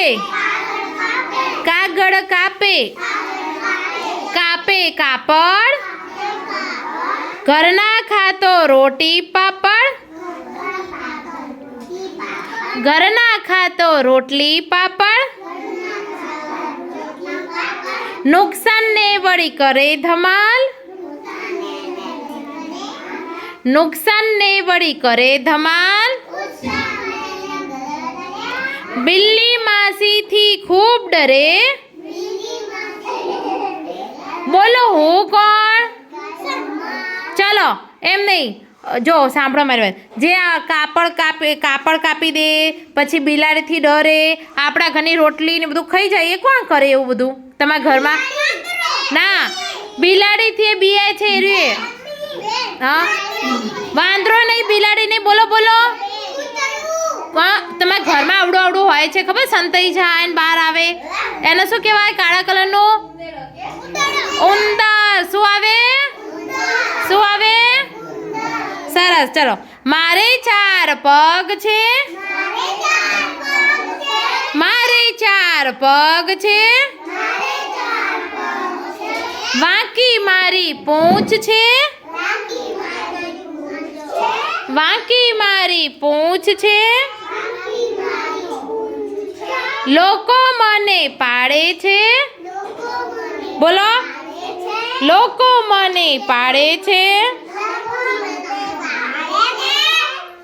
કાપે? કાગળ કાપે? કાપે કાપડ? ઘરના ખાતો રોટી પાપડ? ઘરના ખાતો રોટલી પાપડ? નુકસાનને વળી કરે ધમાલ? નુકસાનને વળી કરે ધમાલ? બિલ્લી માસીથી ખૂબ ડરે. બોલો, હું કોણ? ચલો, એમ નહીં. જો, સાંભળો મારી વાત. જે આ કાપડ કાપી કાપડ કાપી દે, પછી બિલાડીથી ડરે, આપણા ઘરની રોટલી ને બધું ખાઈ જાય, એ કોણ કરે એવું બધું? તમારા ઘરમાં? ના, બિલાડીથી એ બીએ છે એ હા? વાંદરો નહીં, બિલાડી નહીં. બોલો બોલો હા તમારા ઘરમાં આવડું આવડું હોય છે ખબર? સંતાઈ જાય ને બહાર આવે. એને શું કહેવાય? કાળા કલરનું? ઉંદર. શું આવે? શું આવે? સરસ. ચલો. મારે ચાર પગ છે. મારે ચાર પગ છે. વાંકી મારી પૂંછ છે. વાંકી મારી પૂંછ છે. લોકો મને પાડે છે? બોલો. લોકો મને પાડે છે?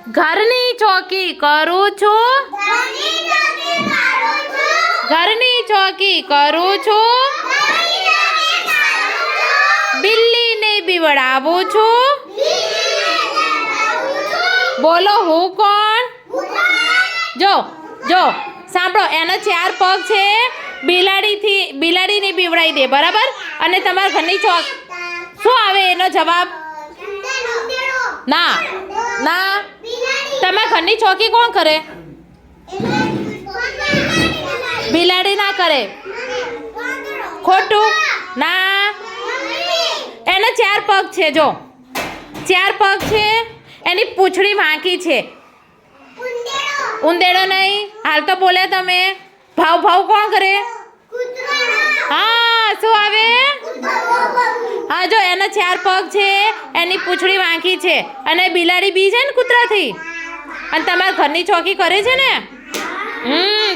ઘરની ચોકી કરું છું? ઘરની ચોકી કરું છું? બિલ્લીને બીવડાવું છું? બોલો, હું કોણ? જો જો. સાંભળો, એનો ચાર પગ છે, બિલાડીથી, બિલાડીને બીવડાવી દે, બરાબર? અને તમારા ઘરની ચોક. શું આવે એનો જવાબ? ના ના. તમારા ઘરની ચોકી કોણ કરે? બિલાડી ના કરે. ખોટું? ના. એના ચાર પગ છે, જો. ચાર પગ છે, એની પૂંછડી વાંકી છે. ઉંદેડો નહીં. હાલ તો બોલે તમે. ભાવ ભાવ કોણ કરે? હા, શું આવે? હા, જો, એના ચાર પગ છે, એની પૂંછડી વાંકી છે. અને બિલાડી બી છે ને કૂતરાથી? અને તમારા ઘરની ચોકી કરે છે ને? હમ